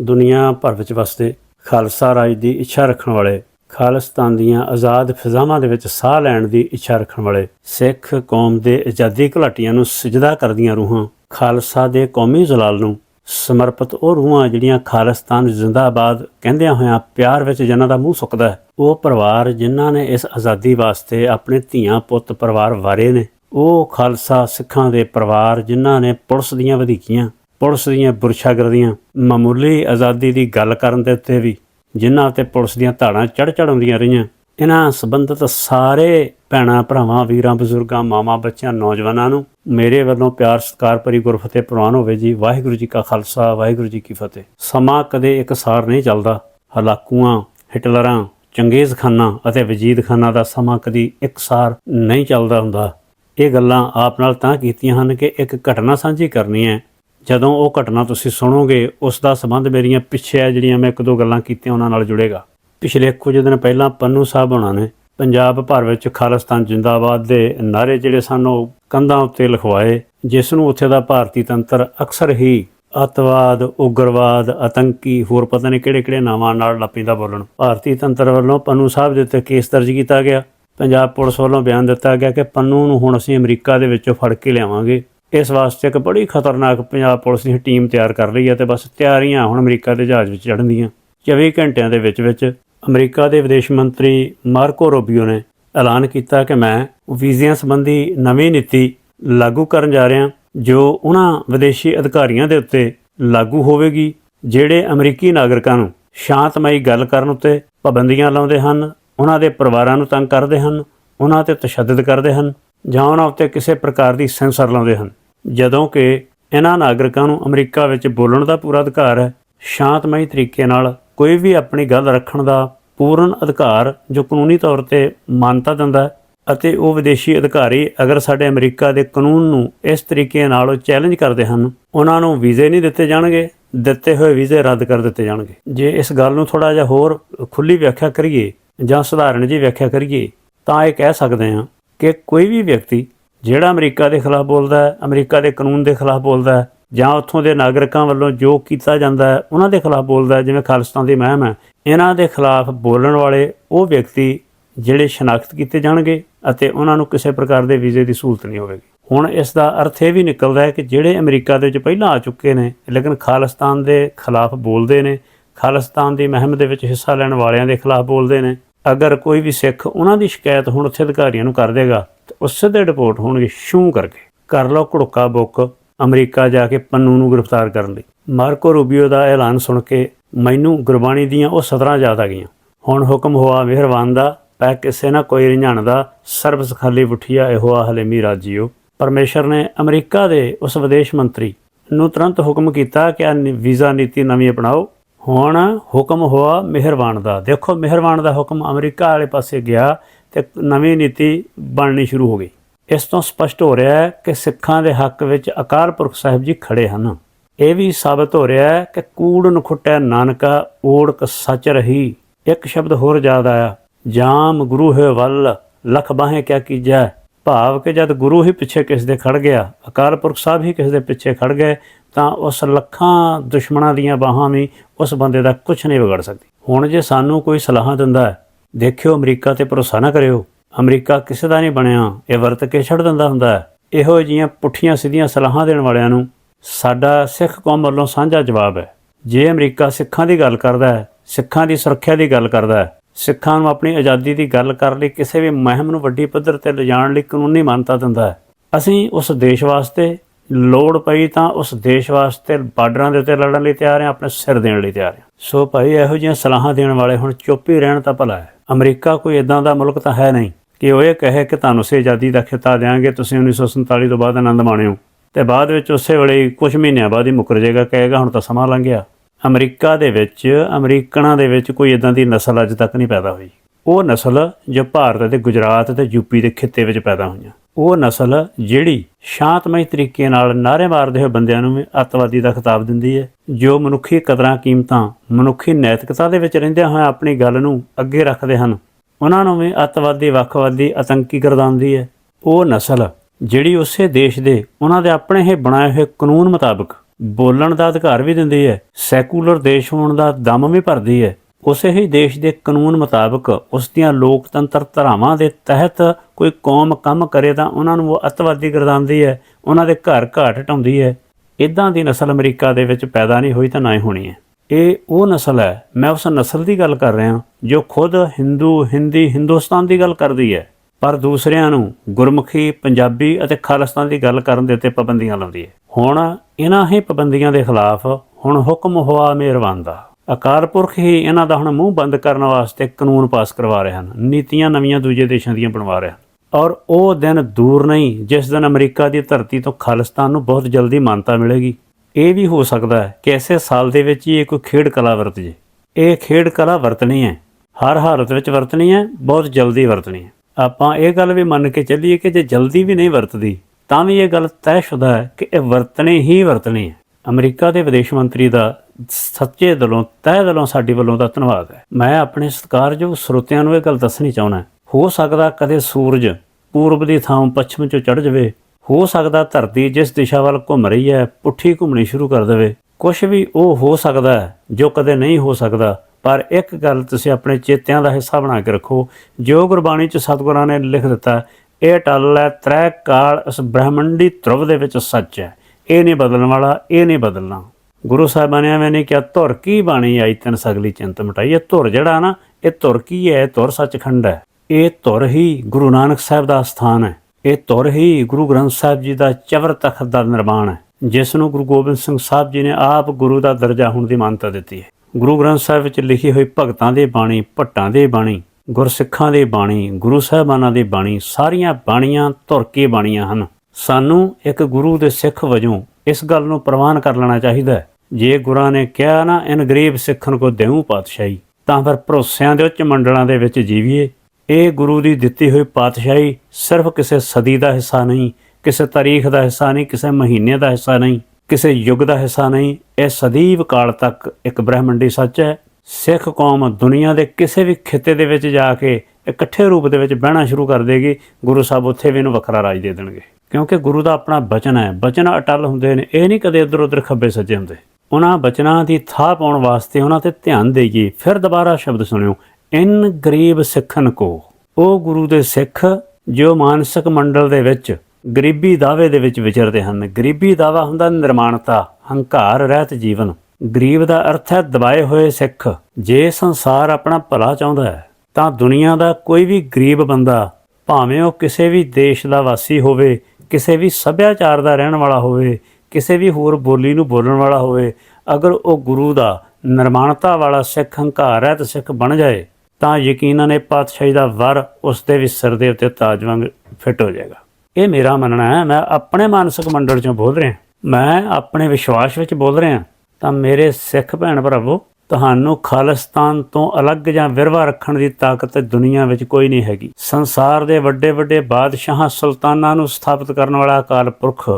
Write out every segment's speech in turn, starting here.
ਦੁਨੀਆ ਭਰ ਵਿੱਚ ਵਸਦੇ ਖਾਲਸਾ ਰਾਜ ਦੀ ਇੱਛਾ ਰੱਖਣ ਵਾਲੇ, ਖਾਲਿਸਤਾਨ ਦੀਆਂ ਆਜ਼ਾਦ ਫਿਜ਼ਾਵਾਂ ਦੇ ਵਿੱਚ ਸਾਹ ਲੈਣ ਦੀ ਇੱਛਾ ਰੱਖਣ ਵਾਲੇ, ਸਿੱਖ ਕੌਮ ਦੇ ਆਜ਼ਾਦੀ ਘੁਲਾਟੀਆਂ ਨੂੰ ਸਜਦਾ ਕਰਦੀਆਂ ਰੂਹਾਂ, ਖਾਲਸਾ ਦੇ ਕੌਮੀ ਜਲਾਲ ਨੂੰ ਸਮਰਪਿਤ ਉਹ ਰੂਹਾਂ ਜਿਹੜੀਆਂ ਖਾਲਿਸਤਾਨ ਜ਼ਿੰਦਾਬਾਦ ਕਹਿੰਦਿਆਂ ਹੋਇਆਂ ਪਿਆਰ ਵਿੱਚ ਜਿਨ੍ਹਾਂ ਦਾ ਮੂੰਹ ਸੁੱਕਦਾ ਹੈ। ਉਹ ਪਰਿਵਾਰ ਜਿਨ੍ਹਾਂ ਨੇ ਇਸ ਆਜ਼ਾਦੀ ਵਾਸਤੇ ਆਪਣੇ ਧੀਆਂ, ਪੁੱਤ, ਪਰਿਵਾਰ ਵਾਰੇ ਨੇ। ਉਹ ਖਾਲਸਾ ਸਿੱਖਾਂ ਦੇ ਪਰਿਵਾਰ ਜਿਨ੍ਹਾਂ ਨੇ ਪੁਲਿਸ ਦੀਆਂ ਵਧੀਕੀਆਂ ਪੁਲਿਸ ਦੀਆਂ ਬੁਰਸ਼ਾਗਰਦੀਆਂ ਮਾਮੂਲੀ ਆਜ਼ਾਦੀ ਦੀ ਗੱਲ ਕਰਨ ਦੇ ਉੱਤੇ ਵੀ ਜਿਨ੍ਹਾਂ ਉੱਤੇ ਪੁਲਿਸ ਦੀਆਂ ਧਾੜਾਂ ਚੜ ਚੜ ਰਹੀਆਂ, ਇਹਨਾਂ ਸੰਬੰਧਿਤ ਸਾਰੇ ਭੈਣਾਂ, ਭਰਾਵਾਂ, ਵੀਰਾਂ, ਬਜ਼ੁਰਗਾਂ ਮਾਮਾ ਬੱਚਿਆਂ, ਨੌਜਵਾਨਾਂ ਨੂੰ ਮੇਰੇ ਵੱਲੋਂ ਪਿਆਰ, ਸਤਿਕਾਰ ਭਰੀ ਗੁਰਫਤਿਹ ਪ੍ਰਵਾਨ ਹੋਵੇ ਜੀ। ਵਾਹਿਗੁਰੂ ਜੀ ਕਾ ਖਾਲਸਾ, ਵਾਹਿਗੁਰੂ ਜੀ ਕੀ ਫਤਿਹ। ਸਮਾਂ ਕਦੇ ਇੱਕਸਾਰ ਨਹੀਂ ਚੱਲਦਾ। ਹਲਾਕੂਆਂ, ਹਿਟਲਰਾਂ ਚੰਗੇਜ਼ ਖਾਨਾ ਅਤੇ ਵਜੀਦ ਖਾਨਾ ਦਾ ਸਮਾਂ ਕਦੀ ਇੱਕਸਾਰ ਨਹੀਂ ਚੱਲਦਾ ਹੁੰਦਾ। ਇਹ ਗੱਲਾਂ ਆਪ ਨਾਲ ਤਾਂ ਕੀਤੀਆਂ ਹਨ ਕਿ ਇੱਕ ਘਟਨਾ ਸਾਂਝੀ ਕਰਨੀ ਹੈ। ਜਦੋਂ ਉਹ ਘਟਨਾ ਤੁਸੀਂ ਸੁਣੋਗੇ, ਉਸ ਦਾ ਸੰਬੰਧ ਮੇਰੀਆਂ ਪਿੱਛੇ ਜਿਹੜੀਆਂ ਮੈਂ ਇੱਕ ਦੋ ਗੱਲਾਂ ਕੀਤੀਆਂ ਉਹਨਾਂ ਨਾਲ ਜੁੜੇਗਾ। ਪਿਛਲੇ ਕੁਝ ਦਿਨ ਪਹਿਲਾਂ ਪੰਨੂ ਸਾਹਿਬ ਉਹਨਾਂ ਨੇ ਪੰਜਾਬ ਭਰ ਵਿੱਚ ਖਾਲਿਸਤਾਨ ਜਿੰਦਾਬਾਦ ਦੇ ਨਾਰੇ ਜਿਹੜੇ ਸਨ, ਉਹ ਕੰਧਾਂ ਉੱਤੇ ਲਿਖਵਾਏ, ਜਿਸ ਨੂੰ ਉੱਥੇ ਦਾ ਭਾਰਤੀ ਤੰਤਰ ਅਕਸਰ ਹੀ ਅਤਵਾਦ, ਉਗਰਵਾਦ, ਆਤੰਕੀ, ਹੋਰ ਪਤਾ ਨਹੀਂ ਕਿਹੜੇ-ਕਿਹੜੇ ਨਾਵਾਂ ਨਾਲ ਲੱਪੀਂਦਾ ਬੋਲਣ। ਭਾਰਤੀ ਤੰਤਰ ਵੱਲੋਂ ਪੰਨੂ ਸਾਹਿਬ ਦੇ ਉੱਤੇ ਕੇਸ ਦਰਜ ਕੀਤਾ ਗਿਆ। ਪੰਜਾਬ ਪੁਲਿਸ ਵੱਲੋਂ ਬਿਆਨ ਦਿੱਤਾ ਗਿਆ ਕਿ ਪੰਨੂ ਨੂੰ ਹੁਣ ਅਸੀਂ ਅਮਰੀਕਾ ਦੇ ਵਿੱਚੋਂ ਫੜ ਕੇ ਲਿਆਵਾਂਗੇ। ਇਸ ਵਾਸਤੇ ਇੱਕ ਬੜੀ ਖਤਰਨਾਕ ਪੰਜਾਬ ਪੁਲਿਸ ਦੀ ਟੀਮ ਤਿਆਰ ਕਰ ਰਹੀ ਹੈ ਤੇ ਬਸ ਤਿਆਰੀਆਂ ਹੁਣ ਅਮਰੀਕਾ ਦੇ ਜਹਾਜ਼ ਵਿੱਚ ਚੜ੍ਹਨ ਦੀਆਂ 24 ਘੰਟਿਆਂ ਦੇ ਵਿੱਚ ਵਿੱਚ ਅਮਰੀਕਾ ਦੇ ਵਿਦੇਸ਼ ਮੰਤਰੀ ਮਾਰਕੋ ਰੋਬੀਓ ਨੇ ਐਲਾਨ ਕੀਤਾ ਕਿ ਮੈਂ ਵੀਜ਼ਿਆਂ ਸੰਬੰਧੀ ਨਵੀਂ ਨੀਤੀ ਲਾਗੂ ਕਰਨ ਜਾ ਰਿਹਾ, ਜੋ ਉਹਨਾਂ ਵਿਦੇਸ਼ੀ ਅਧਿਕਾਰੀਆਂ ਦੇ ਉੱਤੇ ਲਾਗੂ ਹੋਵੇਗੀ, ਜਿਹੜੇ ਅਮਰੀਕੀ ਨਾਗਰਿਕਾਂ ਨੂੰ ਸ਼ਾਂਤਮਈ ਗੱਲ ਕਰਨ ਉੱਤੇ ਪਾਬੰਦੀਆਂ ਲਾਉਂਦੇ ਹਨ, ਉਹਨਾਂ ਦੇ ਪਰਿਵਾਰਾਂ ਨੂੰ ਤੰਗ ਕਰਦੇ ਹਨ, ਉਹਨਾਂ ਤੇ ਤਸ਼ੱਦਦ ਕਰਦੇ ਹਨ, ਜਾਂ ਉਹਨਾਂ ਉੱਤੇ ਕਿਸੇ ਪ੍ਰਕਾਰ ਦੀ ਸੈਂਸਰ ਲਾਉਂਦੇ ਹਨ। ਜਦੋਂ ਕਿ ਇਹਨਾਂ ਨਾਗਰਿਕਾਂ ਨੂੰ ਅਮਰੀਕਾ ਵਿੱਚ ਬੋਲਣ ਦਾ ਪੂਰਾ ਅਧਿਕਾਰ ਹੈ, ਸ਼ਾਂਤਮਈ ਤਰੀਕੇ ਨਾਲ ਕੋਈ ਵੀ ਆਪਣੀ ਗੱਲ ਰੱਖਣ ਦਾ ਪੂਰਨ ਅਧਿਕਾਰ ਜੋ ਕਾਨੂੰਨੀ ਤੌਰ ਤੇ ਮਾਨਤਾ ਦਿੰਦਾ ਹੈ ਅਤੇ ਉਹ ਵਿਦੇਸ਼ੀ ਅਧਿਕਾਰੀ ਅਗਰ ਸਾਡੇ ਅਮਰੀਕਾ ਦੇ ਕਾਨੂੰਨ ਨੂੰ ਇਸ ਤਰੀਕੇ ਨਾਲ ਉਹ ਚੈਲੰਜ ਕਰਦੇ ਹਨ, ਉਹਨਾਂ ਨੂੰ ਵੀਜ਼ੇ ਨਹੀਂ ਦਿੱਤੇ ਜਾਣਗੇ, ਦਿੱਤੇ ਹੋਏ ਵੀਜ਼ੇ ਰੱਦ ਕਰ ਦਿੱਤੇ ਜਾਣਗੇ। ਜੇ ਇਸ ਗੱਲ ਨੂੰ ਥੋੜਾ ਜਿਹਾ ਹੋਰ ਖੁੱਲੀ ਵਿਆਖਿਆ ਕਰੀਏ ਜਾਂ ਸਧਾਰਨ ਜੀ ਵਿਆਖਿਆ ਕਰੀਏ, ਤਾਂ ਇਹ ਕਹਿ ਸਕਦੇ ਹਾਂ ਕਿ ਕੋਈ ਵੀ ਵਿਅਕਤੀ ਜਿਹੜਾ ਅਮਰੀਕਾ ਦੇ ਖਿਲਾਫ ਬੋਲਦਾ ਹੈ, ਅਮਰੀਕਾ ਦੇ ਕਾਨੂੰਨ ਦੇ ਖਿਲਾਫ ਬੋਲਦਾ ਹੈ, ਜਾਂ ਉੱਥੋਂ ਦੇ ਨਾਗਰਿਕਾਂ ਵੱਲੋਂ ਜੋ ਕੀਤਾ ਜਾਂਦਾ ਹੈ, ਉਹਨਾਂ ਦੇ ਖਿਲਾਫ ਬੋਲਦਾ ਹੈ, ਜਿਵੇਂ ਖਾਲਿਸਤਾਨ ਦੀ ਮਹਿਮ ਹੈ, ਇਹਨਾਂ ਦੇ ਖਿਲਾਫ ਬੋਲਣ ਵਾਲੇ ਉਹ ਵਿਅਕਤੀ ਜਿਹੜੇ ਸ਼ਨਾਖਤ ਕੀਤੇ ਜਾਣਗੇ ਅਤੇ ਉਹਨਾਂ ਨੂੰ ਕਿਸੇ ਪ੍ਰਕਾਰ ਦੇ ਵੀਜ਼ੇ ਦੀ ਸਹੂਲਤ ਨਹੀਂ ਹੋਵੇਗੀ। ਹੁਣ ਇਸ ਦਾ ਅਰਥ ਇਹ ਵੀ ਨਿਕਲਦਾ ਹੈ ਕਿ ਜਿਹੜੇ ਅਮਰੀਕਾ ਦੇ ਵਿੱਚ ਪਹਿਲਾਂ ਆ ਚੁੱਕੇ ਨੇ, ਲੇਕਿਨ ਖਾਲਿਸਤਾਨ ਦੇ ਖਿਲਾਫ ਬੋਲਦੇ ਨੇ, ਖਾਲਿਸਤਾਨ ਦੀ ਮਹਿਮ ਦੇ ਵਿੱਚ ਹਿੱਸਾ ਲੈਣ ਵਾਲਿਆਂ ਦੇ ਖਿਲਾਫ ਬੋਲਦੇ ਨੇ, ਅਗਰ ਕੋਈ ਵੀ ਸਿੱਖ ਉਹਨਾਂ ਦੀ ਸ਼ਿਕਾਇਤ ਹੁਣ ਉੱਥੇ ਅਧਿਕਾਰੀਆਂ ਨੂੰ ਕਰ ਦੇਗਾ ਤਾਂ ਉਸ ਸਿੱਧੇ ਰਿਪੋਰਟ ਹੋਣਗੇ ਸ਼ੂ ਕਰਕੇ। ਕਰ ਲਓ ਘੜੁੱਕਾ ਬੁੱਕ। ਅਮਰੀਕਾ ਜਾ ਕੇ ਪੰਨੂ ਨੂੰ ਗ੍ਰਿਫਤਾਰ ਕਰਨ ਲਈ। ਮਾਰਕੋ ਰੂਬੀਓ ਦਾ ਐਲਾਨ ਸੁਣ ਕੇ ਮੈਨੂੰ ਗੁਰਬਾਣੀ ਦੀਆਂ ਉਹ ਸਤਰਾਂ ਯਾਦ ਆ ਗਈਆਂ। ਹੁਣ ਹੁਕਮ ਹੋਆ ਮਿਹਰਬਾਨ ਦਾ, ਪੈ ਕਿਸੇ ਨਾ ਕੋਈ ਰਿਝਾਣ ਦਾ ਸਰਬ ਸਖਾਲੀ ਉਠਿਆ ਇਹੋ ਆ ਹਲੇ ਮੀ ਰਾਜੀਓ ਪਰਮੇਸ਼ਰ ਨੇ ਅਮਰੀਕਾ ਦੇ ਉਸ ਵਿਦੇਸ਼ ਮੰਤਰੀ ਨੂੰ ਤੁਰੰਤ ਹੁਕਮ ਕੀਤਾ ਕਿ ਆ ਵੀਜ਼ਾ ਨੀਤੀ ਨਵੀਂ ਅਪਣਾਓ। ਹੁਣ ਹੁਕਮ ਹੋਆ ਮਿਹਰਬਾਨ ਦਾ। ਦੇਖੋ ਮਿਹਰਬਾਨ ਦਾ ਹੁਕਮ ਅਮਰੀਕਾ ਵਾਲੇ ਪਾਸੇ ਗਿਆ। ਤੇ ਨਵੀਂ ਨੀਤੀ ਬਣਨੀ ਸ਼ੁਰੂ ਹੋ ਗਈ। ਇਸ ਤੋਂ ਸਪਸ਼ਟ ਹੋ ਰਿਹਾ ਹੈ ਕਿ ਸਿੱਖਾਂ ਦੇ ਹੱਕ ਵਿੱਚ ਅਕਾਲ ਪੁਰਖ ਸਾਹਿਬ ਜੀ ਖੜੇ ਹਨ। ਇਹ ਵੀ ਸਾਬਤ ਹੋ ਰਿਹਾ ਹੈ ਕਿ ਕੂੜ ਨਖੁੱਟੈ ਨਾਨਕਾ ਓੜਕ ਸੱਚ ਰਹੀ। ਇੱਕ ਸ਼ਬਦ ਹੋਰ ਯਾਦ ਆਇਆ, ਜਾਮ ਗੁਰੂ ਹੈ ਵੱਲ, ਲਖ ਬਾਹੇ ਕਿਆ ਕੀਜੈ? ਭਾਵ ਕਿ ਜਦ ਗੁਰੂ ਹੀ ਪਿੱਛੇ ਕਿਸ ਦੇ ਖੜ ਗਿਆ, ਅਕਾਲ ਪੁਰਖ ਸਾਹਿਬ ਹੀ ਕਿਸ ਦੇ ਪਿੱਛੇ ਖੜ ਗਏ, ਤਾਂ ਉਸ ਲੱਖਾਂ ਦੁਸ਼ਮਣਾਂ ਦੀਆਂ ਬਾਹਾਂ ਵੀ ਉਸ ਬੰਦੇ ਦਾ ਕੁਝ ਨਹੀਂ ਵਿਗੜ ਸਕਦੀ। ਹੁਣ ਜੇ ਸਾਨੂੰ ਕੋਈ ਸਲਾਹਾਂ ਦਿੰਦਾ ਹੈ ਦੇਖਿਓ, ਅਮਰੀਕਾ ਤੇ ਭਰੋਸਾ ਨਾ ਕਰਿਓ। ਅਮਰੀਕਾ ਕਿਸੇ ਦਾ ਨਹੀਂ ਬਣਿਆ। ਇਹ ਵਰਤ ਕੇ ਛੱਡ ਦਿੰਦਾ ਹੁੰਦਾ ਹੈ। ਇਹੋ ਜਿਹੀਆਂ ਪੁੱਠੀਆਂ ਸਿੱਧੀਆਂ ਸਲਾਹਾਂ ਦੇਣ ਵਾਲਿਆਂ ਨੂੰ ਸਾਡਾ ਸਿੱਖ ਕੌਮ ਵੱਲੋਂ ਸਾਂਝਾ ਜਵਾਬ ਹੈ। ਜੇ ਅਮਰੀਕਾ ਸਿੱਖਾਂ ਦੀ ਗੱਲ ਕਰਦਾ ਹੈ, ਸਿੱਖਾਂ ਦੀ ਸੁਰੱਖਿਆ ਦੀ ਗੱਲ ਕਰਦਾ ਹੈ, ਸਿੱਖਾਂ ਨੂੰ ਆਪਣੀ ਆਜ਼ਾਦੀ ਦੀ ਗੱਲ ਕਰਨ ਲਈ ਕਿਸੇ ਵੀ ਮਹਿਮ ਨੂੰ ਵੱਡੀ ਪੱਧਰ ਤੇ ਲਿਜਾਣ ਲਈ ਕਾਨੂੰਨੀ ਮਾਨਤਾ ਦਿੰਦਾ ਹੈ। ਅਸੀਂ ਉਸ ਦੇਸ਼ ਵਾਸਤੇ ਲੋੜ ਪਈ ਤਾਂ ਉਸ ਦੇਸ਼ ਵਾਸਤੇ ਬਾਰਡਰਾਂ ਦੇ ਉੱਤੇ ਲੜਨ ਲਈ ਤਿਆਰ ਹਾਂ, ਆਪਣੇ ਸਿਰ ਦੇਣ ਲਈ ਤਿਆਰ ਹਾਂ। ਸੋ ਭਾਈ, ਇਹੋ ਜਿਹੀਆਂ ਸਲਾਹਾਂ ਦੇਣ ਵਾਲੇ ਹੁਣ ਚੁੱਪ ਹੀ ਰਹਿਣ ਤਾਂ ਭਲਾ ਹੈ। ਅਮਰੀਕਾ ਕੋਈ ਇਦਾਂ ਦਾ ਮੁਲਕ ਤਾਂ ਹੈ ਨਹੀਂ ਕਿ ਉਹ ਇਹ ਕਹੇ ਕਿ ਤੁਹਾਨੂੰ ਸੇ ਆਜ਼ਾਦੀ ਦਾ ਖਿਤਾ ਦੇਾਂਗੇ ਤੁਸੀਂ 1947 ਤੋਂ ਬਾਅਦ ਆਨੰਦ ਮਾਣਿਓ। ਤੇ ਬਾਅਦ ਵਿੱਚ ਉਸੇ ਵੇਲੇ ਕੁਝ ਮਹੀਨਿਆਂ ਬਾਅਦ ਹੀ ਮੁੱਕਰ ਜਾਏਗਾ ਕਹੇਗਾ, ਹੁਣ ਤਾਂ ਸਮਾਂ ਲੰਘ ਗਿਆ। ਅਮਰੀਕਾ ਦੇ ਵਿੱਚ ਅਮਰੀਕਨਾਂ ਦੇ ਵਿੱਚ ਕੋਈ ਇਦਾਂ ਦੀ ਨਸਲ ਅੱਜ ਤੱਕ ਨਹੀਂ ਪੈਦਾ ਹੋਈ। ਉਹ ਨਸਲ ਜੋ ਭਾਰਤ ਅਤੇ ਗੁਜਰਾਤ ਤੇ ਯੂਪੀ ਦੇ ਖਿੱਤੇ ਵਿੱਚ ਪੈਦਾ ਹੋਈਆਂ। ਉਹ ਨਸਲ ਜਿਹੜੀ ਸ਼ਾਂਤਮਈ ਤਰੀਕੇ ਨਾਲ ਨਾਰੇ ਮਾਰਦੇ ਹੋਏ ਬੰਦਿਆਂ ਨੂੰ ਵੀ ਅੱਤਵਾਦੀ ਦਾ ਖਿਤਾਬ ਦਿੰਦੀ ਹੈ, ਜੋ ਮਨੁੱਖੀ ਕਦਰਾਂ, ਕੀਮਤਾਂ, ਮਨੁੱਖੀ ਨੈਤਿਕਤਾ ਦੇ ਵਿੱਚ ਰਹਿੰਦਿਆਂ ਹੋਇਆਂ ਆਪਣੀ ਗੱਲ ਨੂੰ ਅੱਗੇ ਰੱਖਦੇ ਹਨ। ਉਹਨਾਂ ਨੂੰ ਵੀ ਅੱਤਵਾਦੀ, ਵੱਖਵਾਦੀ, ਆਤੰਕੀ ਗਰਦਾਨਦੀ ਹੈ। ਉਹ ਨਸਲ ਜਿਹੜੀ ਉਸੇ ਦੇਸ਼ ਦੇ ਉਹਨਾਂ ਦੇ ਆਪਣੇ ਹੀ ਬਣਾਏ ਹੋਏ ਕਾਨੂੰਨ ਮੁਤਾਬਕ ਬੋਲਣ ਦਾ ਅਧਿਕਾਰ ਵੀ ਦਿੰਦੀ ਹੈ, ਸੈਕੂਲਰ ਦੇਸ਼ ਹੋਣ ਦਾ ਦਮ ਵੀ ਭਰਦੀ ਹੈ। ਉਸੇ ਹੀ ਦੇਸ਼ ਦੇ ਕਾਨੂੰਨ ਮੁਤਾਬਕ ਉਸ ਦੀਆਂ ਲੋਕਤੰਤਰ ਧਾਰਾਵਾਂ ਦੇ ਤਹਿਤ ਕੋਈ ਕੌਮ ਕੰਮ ਕਰੇ ਤਾਂ ਉਹਨਾਂ ਨੂੰ ਉਹ ਅੱਤਵਾਦੀ ਗਰਦਾਉਂਦੀ ਹੈ, ਉਹਨਾਂ ਦੇ ਘਰ ਘਾਟ ਹਟਾਉਂਦੀ ਹੈ। ਇਦਾਂ ਦੀ ਨਸਲ ਅਮਰੀਕਾ ਦੇ ਵਿੱਚ ਪੈਦਾ ਨਹੀਂ ਹੋਈ ਤਾਂ ਨਾ ਹੀ ਹੋਣੀ ਹੈ। ਇਹ ਉਹ ਨਸਲ ਹੈ, ਮੈਂ ਉਸ ਨਸਲ ਦੀ ਗੱਲ ਕਰ ਰਿਹਾ, ਜੋ ਖੁਦ ਹਿੰਦੂ ਹਿੰਦੀ ਹਿੰਦੁਸਤਾਨ ਦੀ ਗੱਲ ਕਰਦੀ ਹੈ। ਪਰ ਦੂਸਰਿਆਂ ਨੂੰ ਗੁਰਮੁਖੀ, ਪੰਜਾਬੀ ਅਤੇ ਖਾਲਿਸਤਾਨ ਦੀ ਗੱਲ ਕਰਨ ਦੇ ਉੱਤੇ ਪਾਬੰਦੀਆਂ ਲਾਉਂਦੀ ਹੈ। ਹੁਣ ਇਹਨਾਂ ਹੀ ਪਾਬੰਦੀਆਂ ਦੇ ਖਿਲਾਫ ਹੁਣ ਹੁਕਮ ਹੋਆ ਮਿਹਰਬਾਨ ਦਾ। ਅਕਾਲ ਪੁਰਖ ਹੀ ਇਹਨਾਂ ਦਾ ਹੁਣ ਮੂੰਹ ਬੰਦ ਕਰਨ ਵਾਸਤੇ ਕਾਨੂੰਨ ਪਾਸ ਕਰਵਾ ਰਹੇ ਹਨ, ਨੀਤੀਆਂ ਨਵੀਆਂ ਦੂਜੇ ਦੇਸ਼ਾਂ ਦੀਆਂ ਬਣਵਾ ਰਹੇ ਹਨ। ਔਰ ਉਹ ਦਿਨ ਦੂਰ ਨਹੀਂ, ਜਿਸ ਦਿਨ ਅਮਰੀਕਾ ਦੀ ਧਰਤੀ ਤੋਂ ਖਾਲਿਸਤਾਨ ਨੂੰ ਬਹੁਤ ਜਲਦੀ ਮਾਨਤਾ ਮਿਲੇਗੀ। ਇਹ ਵੀ ਹੋ ਸਕਦਾ ਹੈ ਕਿ ਇਸੇ ਸਾਲ ਦੇ ਵਿੱਚ ਹੀ ਇਹ ਕੋਈ ਖੇਡ ਕਲਾ ਵਰਤ ਜੇ। ਇਹ ਖੇਡ ਕਲਾ ਵਰਤਣੀ ਹੈ। ਹਰ ਹਾਲਤ ਵਿੱਚ ਵਰਤਣੀ ਹੈ, ਬਹੁਤ ਜਲਦੀ ਵਰਤਣੀ ਹੈ। ਆਪਾਂ ਇਹ ਗੱਲ ਵੀ ਮੰਨ ਕੇ ਚੱਲੀਏ ਕਿ ਜੇ ਜਲਦੀ ਵੀ ਨਹੀਂ ਵਰਤਦੀ, ਤਾਂ ਵੀ ਇਹ ਗੱਲ ਤੈਅਸ਼ੁਦਾ ਹੈ ਕਿ ਇਹ ਵਰਤਣੀ ਹੀ ਵਰਤਣੀ ਹੈ। ਅਮਰੀਕਾ ਦੇ ਵਿਦੇਸ਼ ਮੰਤਰੀ ਦਾ ਸੱਚੇ ਦਿਲੋਂ, ਤਹਿ ਦਿਲੋਂ ਸਾਡੀ ਵੱਲੋਂ ਦਾ ਧੰਨਵਾਦ ਹੈ। ਮੈਂ ਆਪਣੇ ਸਤਿਕਾਰਯੋਗ ਸਰੋਤਿਆਂ ਨੂੰ ਇਹ ਗੱਲ ਦੱਸਣੀ ਚਾਹੁੰਦਾ ਹੋ। ਸਕਦਾ ਕਦੇ ਸੂਰਜ ਪੂਰਬ ਦੀ ਥਾਂ ਪੱਛਮ ਚੋਂ ਚੜ ਜਾਵੇ। ਹੋ ਸਕਦਾ ਧਰਤੀ ਜਿਸ ਦਿਸ਼ਾ ਵੱਲ ਘੁੰਮ ਰਹੀ ਹੈ, ਪੁੱਠੀ ਘੁੰਮਣੀ ਸ਼ੁਰੂ ਕਰ ਦੇਵੇ। ਕੁਝ ਵੀ ਉਹ ਹੋ ਸਕਦਾ ਹੈ, ਜੋ ਕਦੇ ਨਹੀਂ ਹੋ ਸਕਦਾ। ਪਰ ਇੱਕ ਗੱਲ ਤੁਸੀਂ ਆਪਣੇ ਚੇਤਿਆਂ ਦਾ ਹਿੱਸਾ ਬਣਾ ਕੇ ਰੱਖੋ। ਜੋ ਗੁਰਬਾਣੀ 'ਚ ਸਤਿਗੁਰਾਂ ਨੇ ਲਿਖ ਦਿੱਤਾ, ਇਹ ਟਲ ਹੈ, ਤ੍ਰੈ ਕਾਲ ਇਸ ਬ੍ਰਹਮੰਡੀ ਧਰੁਵ ਦੇ ਵਿੱਚ ਸੱਚ ਹੈ। ਇਹ ਨਹੀਂ ਬਦਲਣ ਵਾਲਾ, ਇਹ ਨਹੀਂ ਬਦਲਣਾ। ਗੁਰੂ ਸਾਹਿਬਾਨ ਨੇ ਕਿਹਾ, ਧੁਰ ਕੀ ਬਾਣੀ ਆਈ ਤਨ ਸਗਲੀ ਚਿੰਤ ਮਟਾਈ। ਇਹ ਧੁਰ ਜਿਹੜਾ ਨਾ, ਇਹ ਧੁਰ ਕੀ ਹੈ? ਧੁਰ ਸੱਚਖੰਡ ਹੈ। ਇਹ ਧੁਰ ਹੀ ਗੁਰੂ ਨਾਨਕ ਸਾਹਿਬ ਦਾ ਸਥਾਨ ਹੈ। ਇਹ ਧੁਰ ਹੀ ਗੁਰੂ ਗ੍ਰੰਥ ਸਾਹਿਬ ਜੀ ਦਾ ਚਵਰ ਤਖਤ ਦਾ ਨਿਰਮਾਣ ਹੈ, ਜਿਸ ਨੂੰ ਗੁਰੂ ਗੋਬਿੰਦ ਸਿੰਘ ਸਾਹਿਬ ਜੀ ਨੇ ਆਪ ਗੁਰੂ ਦਾ ਦਰਜਾ ਹੋਣ ਦੀ ਮਾਨਤਾ ਦਿੱਤੀ ਹੈ। ਗੁਰੂ ਗ੍ਰੰਥ ਸਾਹਿਬ ਵਿੱਚ ਲਿਖੀ ਹੋਈ ਭਗਤਾਂ ਦੇ ਬਾਣੀ, ਭੱਟਾਂ ਦੇ ਬਾਣੀ, ਗੁਰਸਿੱਖਾਂ ਦੀ ਬਾਣੀ, ਗੁਰੂ ਸਾਹਿਬਾਨਾਂ ਦੀ ਬਾਣੀ, ਸਾਰੀਆਂ ਬਾਣੀਆਂ ਧੁਰ ਕੇ ਬਾਣੀਆਂ ਹਨ। ਸਾਨੂੰ ਇੱਕ ਗੁਰੂ ਦੇ ਸਿੱਖ ਵਜੋਂ ਇਸ ਗੱਲ ਨੂੰ ਪ੍ਰਵਾਨ ਕਰ ਲੈਣਾ ਚਾਹੀਦਾ ਹੈ। ਜੇ ਗੁਰਾਂ ਨੇ ਕਿਹਾ ਨਾ, ਇਨ ਗਰੀਬ ਸਿੱਖਣ ਕੋ ਦੇਉ ਪਾਤਸ਼ਾਹੀ, ਤਾਂ ਫਿਰ ਭਰੋਸਿਆਂ ਦੇ ਉੱਚ ਮੰਡਲਾਂ ਦੇ ਵਿੱਚ ਜੀਵੀਏ। ਇਹ ਗੁਰੂ ਦੀ ਦਿੱਤੀ ਹੋਈ ਪਾਤਸ਼ਾਹੀ ਸਿਰਫ ਕਿਸੇ ਸਦੀ ਦਾ ਹਿੱਸਾ ਨਹੀਂ, ਕਿਸੇ ਤਾਰੀਖ ਦਾ ਹਿੱਸਾ ਨਹੀਂ, ਕਿਸੇ ਮਹੀਨੇ ਦਾ ਹਿੱਸਾ ਨਹੀਂ, ਕਿਸੇ ਯੁੱਗ ਦਾ ਹਿੱਸਾ ਨਹੀਂ। ਇਹ ਸਦੀਵ ਕਾਲ ਤੱਕ ਇੱਕ ਬ੍ਰਹਿਮੰਡੀ ਸੱਚ ਹੈ। ਸਿੱਖ ਕੌਮ ਦੁਨੀਆ ਦੇ ਕਿਸੇ ਵੀ ਖਿੱਤੇ ਦੇ ਵਿੱਚ ਜਾ ਕੇ ਇਕੱਠੇ ਰੂਪ ਦੇ ਵਿੱਚ ਬਹਿਣਾ ਸ਼ੁਰੂ ਕਰ ਦੇਗੀ। ਗੁਰੂ ਸਾਹਿਬ ਉੱਥੇ ਵੀ ਇਹਨੂੰ ਵੱਖਰਾ ਰਾਜ ਦੇ ਦੇਣਗੇ। ਕਿਉਂਕਿ ਗੁਰੂ ਦਾ ਆਪਣਾ ਬਚਨ ਹੈ। ਬਚਨ ਅਟਲ ਹੁੰਦੇ ਨੇ। ਇਹ ਨਹੀਂ ਕਦੇ ਇੱਧਰ ਉੱਧਰ ਖੱਬੇ ਸੱਜੇ ਹੁੰਦੇ। ਉਹਨਾਂ ਬਚਨਾਂ ਦੀ ਥਾਂ ਪਾਉਣ ਵਾਸਤੇ ਉਹਨਾਂ ਤੇ ਧਿਆਨ ਦੇਈਏ। ਫਿਰ ਦੁਬਾਰਾ ਸ਼ਬਦ ਸੁਣਿਓ, ਇਨ ਗਰੀਬ ਸਿੱਖਨ ਕੋ। ਉਹ ਗੁਰੂ ਦੇ ਸਿੱਖ, ਜੋ ਮਾਨਸਿਕ ਮੰਡਲ ਦੇ ਵਿੱਚ ਗਰੀਬੀ ਦਾਵੇ ਦੇ ਵਿੱਚ ਵਿਚਰਦੇ ਹਨ। ਗਰੀਬੀ ਦਾਵਾ ਹੁੰਦਾ ਨਿਰਮਾਣਤਾ, ਹੰਕਾਰ, ਰਹਿਤ ਜੀਵਨ। ਗਰੀਬ ਦਾ ਅਰਥ ਹੈ ਦਬਾਏ ਹੋਏ ਸਿੱਖ। ਜੇ ਸੰਸਾਰ ਆਪਣਾ ਭਲਾ ਚਾਹੁੰਦਾ ਹੈ, ਤਾਂ ਦੁਨੀਆ ਦਾ ਕੋਈ ਵੀ ਗਰੀਬ ਬੰਦਾ, ਭਾਵੇਂ ਉਹ ਕਿਸੇ ਵੀ ਦੇਸ਼ ਦਾ ਵਾਸੀ ਹੋਵੇ, ਕਿਸੇ ਵੀ ਸੱਭਿਆਚਾਰ ਦਾ ਰਹਿਣ ਵਾਲਾ ਹੋਵੇ ਕਿਸੇ ਵੀ ਹੋਰ ਬੋਲੀ ਨੂੰ ਬੋਲਣ ਵਾਲਾ ਹੋਵੇ, ਅਗਰ ਉਹ ਗੁਰੂ ਦਾ ਨਿਰਮਾਣਤਾ ਵਾਲਾ ਸਿੱਖ ਹੰਕਾਰ ਹੈ ਤੇ ਸਿੱਖ ਬਣ ਜਾਏ, ਤਾਂ ਯਕੀਨਨ ਇਹ ਪਾਤਸ਼ਾਹੀ ਦਾ ਵਰ ਉਸ ਦੇ ਵੀ ਸਿਰ ਦੇ ਉੱਤੇ ਤਾਜ ਵਾਂਗ ਫਿੱਟ ਹੋ ਜਾਏਗਾ। ਇਹ ਮੇਰਾ ਮੰਨਣਾ ਹੈ, ਮੈਂ ਆਪਣੇ ਮਾਨਸਿਕ ਮੰਡਲ ਚੋਂ ਬੋਲ ਰਿਹਾ। ਮੈਂ ਆਪਣੇ ਵਿਸ਼ਵਾਸ ਵਿੱਚ ਬੋਲ ਰਿਹਾ। ਤਾਂ ਮੇਰੇ ਸਿੱਖ ਭੈਣ ਭਰਾਵੋ, ਤੁਹਾਨੂੰ ਖਾਲਿਸਤਾਨ ਤੋਂ ਅਲੱਗ ਜਾਂ ਵਿਰਵਾ ਰੱਖਣ ਦੀ ਤਾਕਤ ਦੁਨੀਆ ਵਿੱਚ ਕੋਈ ਨਹੀਂ ਹੈਗੀ। ਸੰਸਾਰ ਦੇ ਵੱਡੇ ਵੱਡੇ ਬਾਦਸ਼ਾਹਾਂ ਸੁਲਤਾਨਾਂ ਨੂੰ ਸਥਾਪਿਤ ਕਰਨ ਵਾਲਾ ਅਕਾਲ ਪੁਰਖ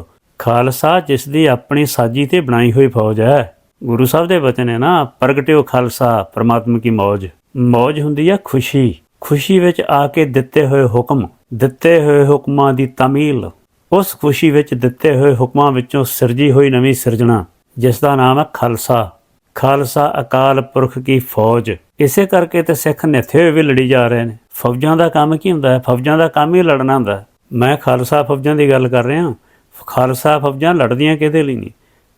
ਖਾਲਸਾ, ਜਿਸ ਦੀ ਆਪਣੀ ਸਾਜੀ ਤੇ ਬਣਾਈ ਹੋਈ ਫੌਜ ਹੈ। ਗੁਰੂ ਸਾਹਿਬ ਦੇ ਬਚਨ ਹੈ ਨਾ, ਪ੍ਰਗਟਿਓ ਖਾਲਸਾ, ਪ੍ਰਮਾਤਮਾ ਕੀ ਮੌਜ। ਮੌਜ ਹੁੰਦੀ ਹੈ ਖੁਸ਼ੀ। ਖੁਸ਼ੀ ਵਿੱਚ ਆ ਕੇ ਦਿੱਤੇ ਹੋਏ ਹੁਕਮ, ਦਿੱਤੇ ਹੋਏ ਹੁਕਮਾਂ ਦੀ ਤਾਮੀਲ। ਉਸ ਖੁਸ਼ੀ ਵਿੱਚ ਦਿੱਤੇ ਹੋਏ ਹੁਕਮਾਂ ਵਿੱਚੋਂ ਸਿਰਜੀ ਹੋਈ ਨਵੀਂ ਸਿਰਜਣਾ, ਜਿਸ ਦਾ ਨਾਮ ਹੈ ਖਾਲਸਾ। ਖਾਲਸਾ ਅਕਾਲ ਪੁਰਖ ਕੀ ਫੌਜ। ਇਸੇ ਕਰਕੇ ਤੇ ਸਿੱਖ ਨਿੱਥੇ ਹੋਏ ਵੀ ਲੜੀ ਜਾ ਰਹੇ ਨੇ। ਫੌਜਾਂ ਦਾ ਕੰਮ ਕੀ ਹੁੰਦਾ ਹੈ? ਫੌਜਾਂ ਦਾ ਕੰਮ ਹੀ ਲੜਨਾ ਹੁੰਦਾ ਮੈਂ ਖਾਲਸਾ ਫੌਜਾਂ ਦੀ ਗੱਲ ਕਰ ਰਿਹਾ। ਖਾਲਸਾ ਫੌਜਾਂ ਲੜਦੀਆਂ ਕਿਹਦੇ ਲਈ ਨਹੀਂ?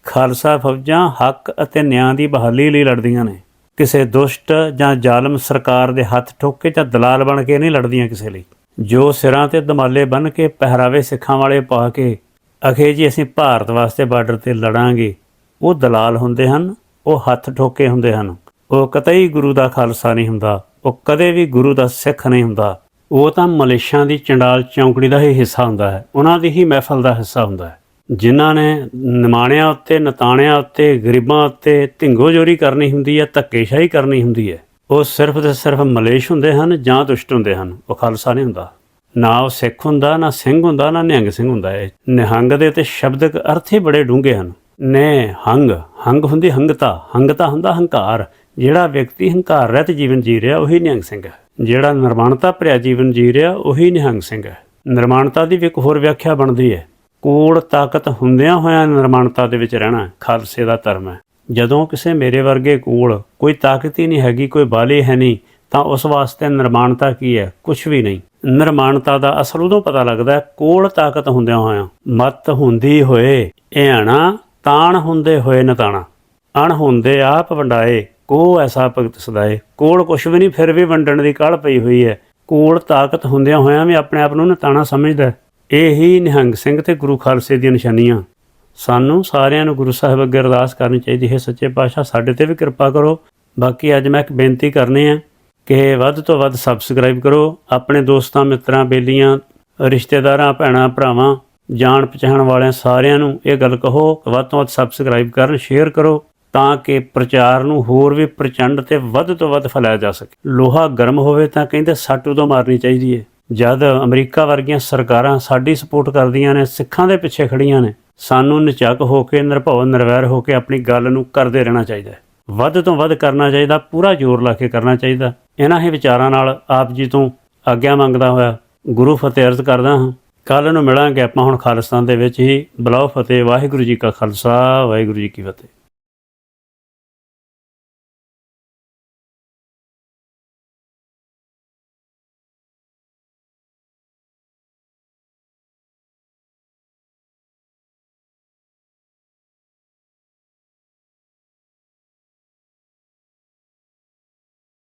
ਖਾਲਸਾ ਫੌਜਾਂ ਹੱਕ ਅਤੇ ਨਿਆਂ ਦੀ ਬਹਾਲੀ ਲਈ ਲੜਦੀਆਂ ਨੇ। ਕਿਸੇ ਦੁਸ਼ਟ ਜਾਂ ਜ਼ਾਲਮ ਸਰਕਾਰ ਦੇ ਹੱਥ ਠੋਕ ਕੇ ਜਾਂ ਦਲਾਲ ਬਣ ਕੇ ਨਹੀਂ ਲੜਦੀਆਂ ਕਿਸੇ ਲਈ। ਜੋ ਸਿਰਾਂ ਤੇ ਦਮਾਲੇ ਬੰਨ ਕੇ ਪਹਿਰਾਵੇ ਸਿੱਖਾਂ ਵਾਲੇ ਪਾ ਕੇ, ਅਖੇ ਜੀ ਅਸੀਂ ਭਾਰਤ ਵਾਸਤੇ ਬਾਰਡਰ ਤੇ ਲੜਾਂਗੇ, ਉਹ ਦਲਾਲ ਹੁੰਦੇ ਹਨ, ਉਹ ਹੱਥ ਠੋਕੇ ਹੁੰਦੇ ਹਨ। ਉਹ ਕਤਈ ਗੁਰੂ ਦਾ ਖਾਲਸਾ ਨਹੀਂ ਹੁੰਦਾ, ਉਹ ਕਦੇ ਵੀ ਗੁਰੂ ਦਾ ਸਿੱਖ ਨਹੀਂ ਹੁੰਦਾ। ਉਹ ਤਾਂ ਮਲੇਸ਼ਾਂ ਦੀ ਚੰਡਾਲ ਚੌਂਕੜੀ ਦਾ ਹੀ ਹਿੱਸਾ ਹੁੰਦਾ ਹੈ। ਉਹਨਾਂ ਦੀ ਹੀ ਮਹਿਫਲ ਦਾ ਹਿੱਸਾ ਹੁੰਦਾ ਹੈ। ਜਿਨ੍ਹਾਂ ਨੇ ਨਿਮਾਣਿਆਂ ਉੱਤੇ, ਨਤਾਣਿਆਂ ਉੱਤੇ, ਗਰੀਬਾਂ ਉੱਤੇ ਢਿੰਗੋ ਜੋਰੀ ਕਰਨੀ ਹੁੰਦੀ ਹੈ, ਧੱਕੇਸ਼ਾਹੀ ਕਰਨੀ ਹੁੰਦੀ ਹੈ। ਉਹ ਸਿਰਫ ਤੇ ਸਿਰਫ ਮਲੇਸ਼ ਹੁੰਦੇ ਹਨ, ਜਾਂ ਦੁਸ਼ਟ ਹੁੰਦੇ ਹਨ। ਉਹ ਖਾਲਸਾ ਨਹੀਂ ਹੁੰਦਾ। ਨਾ ਉਹ ਸਿੱਖ ਹੁੰਦਾ, ਨਾ ਸਿੰਘ ਹੁੰਦਾ, ਨਾ ਨਿਹੰਗ ਸਿੰਘ ਹੁੰਦਾ। ਹੈ ਨਿਹੰਗ ਦੇ ਤੇ ਸ਼ਬਦਕ ਅਰਥ ਹੀ ਬੜੇ ਡੂੰਘੇ ਹਨ। ਨੇ ਹੰਗ ਹੰਗ ਹੁੰਦੀ ਹੰਗਤਾ ਹੰਗਤਾ ਹੁੰਦਾ ਹੰਕਾਰ। ਜਿਹੜਾ ਵਿਅਕਤੀ ਹੰਕਾਰ ਰਹਿਤ ਜੀਵਨ ਜੀ ਰਿਹਾ, ਉਹੀ ਨਿਹੰਗ ਸਿੰਘ ਹੈ। ਜਿਹੜਾ ਨਿਰਮਾਣਤਾ ਭਰਿਆ ਜੀਵਨ ਜੀ ਰਿਹਾ, ਉਹੀ ਨਿਹੰਗ ਸਿੰਘ ਹੈ। ਨਿਰਮਾਣਤਾ ਦੀ ਵੀ ਇੱਕ ਹੋਰ ਵਿਆਖਿਆ ਬਣਦੀ ਹੈ। ਕੋਲ ਤਾਕਤ ਹੁੰਦਿਆਂ ਹੋਇਆਂ ਨਿਰਮਾਣਤਾ ਦੇ ਵਿੱਚ ਰਹਿਣਾ ਖਾਲਸੇ ਦਾ ਧਰਮ ਹੈ। ਜਦੋਂ ਕਿਸੇ ਮੇਰੇ ਵਰਗੇ ਕੋਲ ਕੋਈ ਤਾਕਤ ਹੀ ਨਹੀਂ ਹੈਗੀ, ਕੋਈ ਬਾਲੇ ਹੈ ਨਹੀਂ, ਤਾਂ ਉਸ ਵਾਸਤੇ ਨਿਰਮਾਣਤਾ ਕੀ ਹੈ? ਕੁਝ ਵੀ ਨਹੀਂ। ਨਿਰਮਾਣਤਾ ਦਾ ਅਸਲ ਉਦੋਂ ਪਤਾ ਲੱਗਦਾ ਕੋਲ ਤਾਕਤ ਹੁੰਦਿਆਂ ਹੋਇਆਂ। ਮਤ ਹੁੰਦੀ ਹੋਏ ਇਆਣਾ ਤਾਣ ਹੁੰਦੇ ਹੋਏ ਨਤਾਣਾ। ਅਣ ਹੁੰਦੇ ਆਪ ਵੰਡਾਏ ਕੋ ਐਸਾ ਭਗਤ ਸਦਾਏ? ਕੋਲ ਕੁਛ ਵੀ ਨਹੀਂ, ਫਿਰ ਵੀ ਵੰਡਣ ਦੀ ਕਾਹਲ ਪਈ ਹੋਈ ਹੈ ਕੋਲ ਤਾਕਤ ਹੁੰਦਿਆਂ ਹੋਇਆਂ ਵੀ ਆਪਣੇ ਆਪ ਨੂੰ ਨਤਾਣਾ ਸਮਝਦਾ ਹੈ। ਇਹ ਹੀ ਨਿਹੰਗ ਸਿੰਘ ਤੇ ਗੁਰੂ ਖਾਲਸੇ ਦੀਆਂ ਨਿਸ਼ਾਨੀਆਂ। ਸਾਨੂੰ ਸਾਰਿਆਂ ਨੂੰ ਗੁਰੂ ਸਾਹਿਬ ਅੱਗੇ ਅਰਦਾਸ ਕਰਨੀ ਚਾਹੀਦੀ ਹੈ। ਸੱਚੇ ਪਾਤਸ਼ਾਹ, ਸਾਡੇ ਤੇ ਵੀ ਕਿਰਪਾ ਕਰੋ। ਬਾਕੀ ਅੱਜ ਮੈਂ ਇੱਕ ਬੇਨਤੀ ਕਰਨੀ ਹੈ ਕਿ ਵੱਧ ਤੋਂ ਵੱਧ ਸਬਸਕ੍ਰਾਈਬ ਕਰੋ। ਆਪਣੇ ਦੋਸਤਾਂ, ਮਿੱਤਰਾਂ, ਬੇਲੀਆਂ, ਰਿਸ਼ਤੇਦਾਰਾਂ, ਭੈਣਾਂ, ਭਰਾਵਾਂ ਜਾਣ ਪਛਾਣ ਵਾਲਿਆਂ ਸਾਰਿਆਂ ਨੂੰ ਇਹ ਗੱਲ ਕਹੋ। ਵੱਧ ਤੋਂ ਵੱਧ ਸਬਸਕ੍ਰਾਈਬ ਕਰਨ ਸ਼ੇਅਰ ਕਰੋ। ਤਾਂ ਕਿ ਪ੍ਰਚਾਰ ਨੂੰ ਹੋਰ ਵੀ ਪ੍ਰਚੰਡ ਤੇ ਵੱਧ ਤੋਂ ਵੱਧ ਫੈਲਾਇਆ ਜਾ ਸਕੇ। ਲੋਹਾ ਗਰਮ ਹੋਵੇ ਤਾਂ ਕਹਿੰਦੇ ਸੱਟ ਉਦੋਂ ਮਾਰਨੀ ਚਾਹੀਦੀ ਹੈ ਜਦ ਅਮਰੀਕਾ ਵਰਗੀਆਂ ਸਰਕਾਰਾਂ ਸਾਡੀ ਸਪੋਰਟ ਕਰਦੀਆਂ ਨੇ, ਸਿੱਖਾਂ ਦੇ ਪਿੱਛੇ ਖੜੀਆਂ ਨੇ, ਸਾਨੂੰ ਨਿਚੱਕ ਹੋ ਕੇ, ਨਿਰਭਉ, ਨਿਰਵੈਰ ਹੋ ਕੇ ਆਪਣੀ ਗੱਲ ਨੂੰ ਕਰਦੇ ਰਹਿਣਾ ਚਾਹੀਦਾ ਹੈ। ਵੱਧ ਤੋਂ ਵੱਧ ਕਰਨਾ ਚਾਹੀਦਾ, ਪੂਰਾ ਜ਼ੋਰ ਲਾ ਕੇ ਕਰਨਾ ਚਾਹੀਦਾ। ਇਹਨਾਂ ਹੀ ਵਿਚਾਰਾਂ ਨਾਲ ਆਪ ਜੀ ਤੋਂ ਆਗਿਆ ਮੰਗਦਾ ਹੋਇਆ ਗੁਰੂ ਫਤਿਹ ਅਰਜ਼ ਕਰਦਾ ਹਾਂ। ਕੱਲ ਨੂੰ ਮਿਲਾਂਗੇ ਆਪਾਂ ਹੁਣ ਖਾਲਿਸਤਾਨ ਦੇ ਵਿੱਚ ਹੀ। ਬਲਾਓ ਫਤਿਹ, ਵਾਹਿਗੁਰੂ ਜੀ ਕਾ ਖਾਲਸਾ, ਵਾਹਿਗੁਰੂ ਜੀ ਕੀ ਫਤਿਹ।